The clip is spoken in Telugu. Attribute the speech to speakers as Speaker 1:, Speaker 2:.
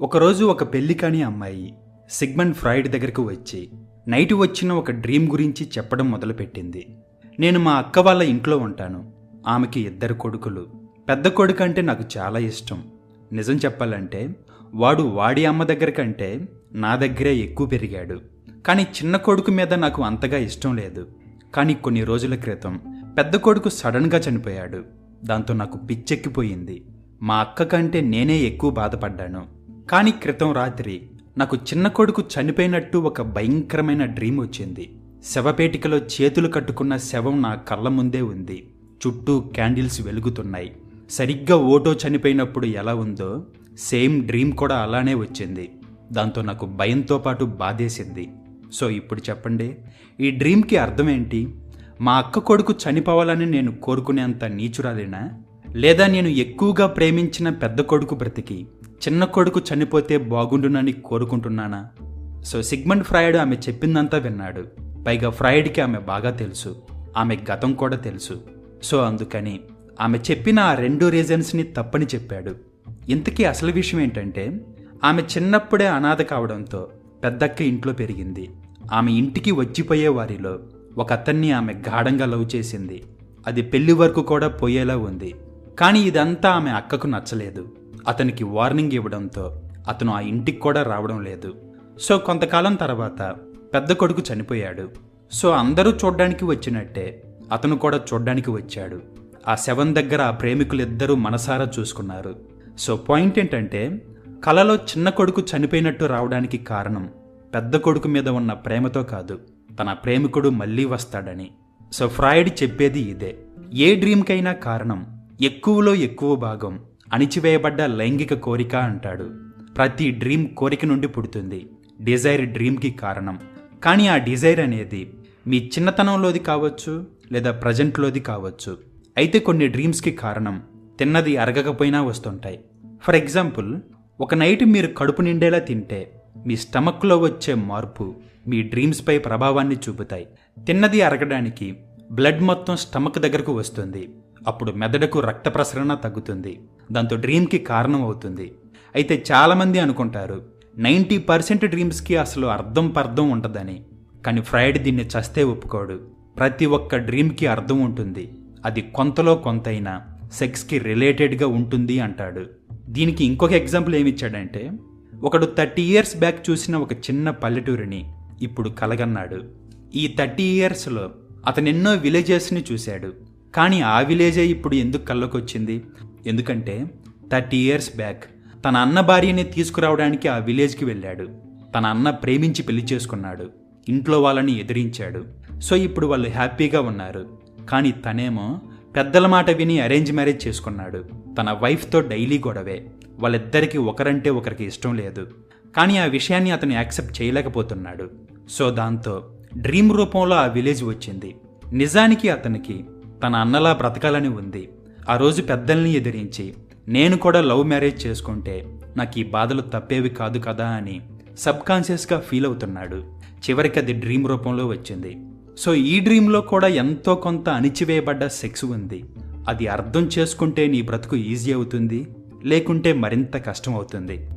Speaker 1: ఒకరోజు ఒక పెళ్ళి కాని అమ్మాయి సిగ్మండ్ ఫ్రాయిడ్ దగ్గరకు వచ్చి నైట్ వచ్చిన ఒక డ్రీమ్ గురించి చెప్పడం మొదలుపెట్టింది. నేను మా అక్క వాళ్ళ ఇంట్లో ఉంటాను. ఆమెకి ఇద్దరు కొడుకులు. పెద్ద కొడుకు అంటే నాకు చాలా ఇష్టం. నిజం చెప్పాలంటే వాడు వాడి అమ్మ దగ్గర కంటే నా దగ్గరే ఎక్కువ పెరిగాడు. కానీ చిన్న కొడుకు మీద నాకు అంతగా ఇష్టం లేదు. కానీ కొన్ని రోజుల క్రితం పెద్ద కొడుకు సడన్గా చనిపోయాడు. దాంతో నాకు పిచ్చెక్కిపోయింది. మా అక్క కంటే నేనే ఎక్కువ బాధపడ్డాను. కానీ క్రితం రాత్రి నాకు చిన్న కొడుకు చనిపోయినట్టు ఒక భయంకరమైన డ్రీమ్ వచ్చింది. శవపేటికలో చేతులు కట్టుకున్న శవం నా కళ్ళ ముందే ఉంది. చుట్టూ క్యాండిల్స్ వెలుగుతున్నాయి. సరిగ్గా ఓటో చనిపోయినప్పుడు ఎలా ఉందో సేమ్ డ్రీమ్ కూడా అలానే వచ్చింది. దాంతో నాకు భయంతో పాటు బాధేసింది. సో ఇప్పుడు చెప్పండి ఈ డ్రీమ్కి అర్థం ఏంటి? మా అక్క కొడుకు చనిపోవాలని నేను కోరుకునేంత నీచురాలేనా? లేదా నేను ఎక్కువగా ప్రేమించిన పెద్ద కొడుకు బ్రతికి చిన్న కొడుకు చనిపోతే బాగుండునని కోరుకుంటున్నానా? సో సిగ్మండ్ ఫ్రాయిడ్ ఆమె చెప్పిందంతా విన్నాడు. పైగా ఫ్రాయిడ్కి ఆమె బాగా తెలుసు. ఆమె గతం కూడా తెలుసు. సో అందుకని ఆమె చెప్పిన ఆ రెండు రీజన్స్ని తప్పని చెప్పాడు. ఇంతకీ అసలు విషయం ఏంటంటే ఆమె చిన్నప్పుడే అనాథ కావడంతో పెద్దక్క ఇంట్లో పెరిగింది. ఆమె ఇంటికి వచ్చిపోయే వారిలో ఒక అతన్ని ఆమె గాఢంగా లవ్ చేసింది. అది పెళ్ళి వరకు కూడా పోయేలా ఉంది. కానీ ఇదంతా ఆమె అక్కకు నచ్చలేదు. అతనికి వార్నింగ్ ఇవ్వడంతో అతను ఆ ఇంటికి కూడా రావడం లేదు. సో కొంతకాలం తర్వాత పెద్ద కొడుకు చనిపోయాడు. సో అందరూ చూడ్డానికి వచ్చినట్టే అతను కూడా చూడ్డానికి వచ్చాడు. ఆ శవం దగ్గర ఆ ప్రేమికులిద్దరూ మనసారా చూసుకున్నారు. సో పాయింట్ ఏంటంటే కలలో చిన్న కొడుకు చనిపోయినట్టు రావడానికి కారణం పెద్ద కొడుకు మీద ఉన్న ప్రేమతో కాదు. తన ప్రేమికుడు మళ్ళీ వస్తాడని. సో ఫ్రాయిడ్ చెప్పేది ఇదే. ఏ డ్రీమ్కైనా కారణం ఎక్కువలో ఎక్కువ భాగం అణిచివేయబడ్డ లైంగిక కోరిక అంటాడు. ప్రతి డ్రీమ్ కోరిక నుండి పుడుతుంది. డిజైర్ డ్రీమ్కి కారణం. కానీ ఆ డిజైర్ అనేది మీ చిన్నతనంలోది కావచ్చు లేదా ప్రజెంట్లోది కావచ్చు. అయితే కొన్ని డ్రీమ్స్కి కారణం తిన్నది అరగకపోయినా వస్తుంటాయి. ఫర్ ఎగ్జాంపుల్ ఒక నైట్ మీరు కడుపు నిండేలా తింటే మీ స్టమక్లో వచ్చే మార్పు మీ డ్రీమ్స్పై ప్రభావాన్ని చూపుతాయి. తిన్నది అరగడానికి బ్లడ్ మొత్తం స్టమక్ దగ్గరకు వస్తుంది. అప్పుడు మెదడుకు రక్త ప్రసరణ తగ్గుతుంది. దాంతో డ్రీమ్కి కారణం అవుతుంది అయితే చాలామంది అనుకుంటారు నైంటీ పర్సెంట్ డ్రీమ్స్కి అసలు అర్థం పర్థం ఉంటుందని కానీ ఫ్రైడ్ దీన్ని చస్తే ఒప్పుకోడు. ప్రతి ఒక్క డ్రీమ్కి అర్థం ఉంటుంది. అది కొంతలో కొంతైనా సెక్స్కి రిలేటెడ్గా ఉంటుంది అంటాడు. దీనికి ఇంకొక ఎగ్జాంపుల్ ఏమిచ్చాడంటే ఒకడు థర్టీ ఇయర్స్ బ్యాక్ చూసిన ఒక చిన్న పల్లెటూరిని ఇప్పుడు కలగన్నాడు. ఈ థర్టీ ఇయర్స్లో అతను ఎన్నో విలేజెస్ని చూశాడు. కానీ ఆ విలేజే ఇప్పుడు ఎందుకు కళ్ళకొచ్చింది? ఎందుకంటే థర్టీ ఇయర్స్ బ్యాక్ తన అన్న భార్యని తీసుకురావడానికి ఆ విలేజ్కి వెళ్ళాడు. తన అన్న ప్రేమించి పెళ్ళి చేసుకున్నాడు. ఇంట్లో వాళ్ళని ఎదిరించాడు. సో ఇప్పుడు వాళ్ళు హ్యాపీగా ఉన్నారు. కానీ తనేమో పెద్దల మాట విని అరేంజ్ మ్యారేజ్ చేసుకున్నాడు. తన వైఫ్తో డైలీ గొడవే. వాళ్ళిద్దరికీ ఒకరంటే ఒకరికి ఇష్టం లేదు. కానీ ఆ విషయాన్ని అతను యాక్సెప్ట్ చేయలేకపోతున్నాడు. సో దాంతో డ్రీమ్ రూపంలో ఆ విలేజ్ వచ్చింది. నిజానికి అతనికి తన అన్నలా బ్రతకాలని ఉంది. ఆ రోజు పెద్దల్ని ఎదిరించి నేను కూడా లవ్ మ్యారేజ్ చేసుకుంటే నాకు ఈ బాధలు తప్పేవి కాదు కదా అని సబ్కాన్షియస్గా ఫీల్ అవుతున్నాడు. చివరికి అది డ్రీమ్ రూపంలో వచ్చింది. సో ఈ డ్రీమ్లో కూడా ఎంతో కొంత అణిచివేయబడ్డ సెక్స్ ఉంది. అది అర్థం చేసుకుంటే నీ బ్రతుకు ఈజీ అవుతుంది లేకుంటే మరింత కష్టం అవుతుంది.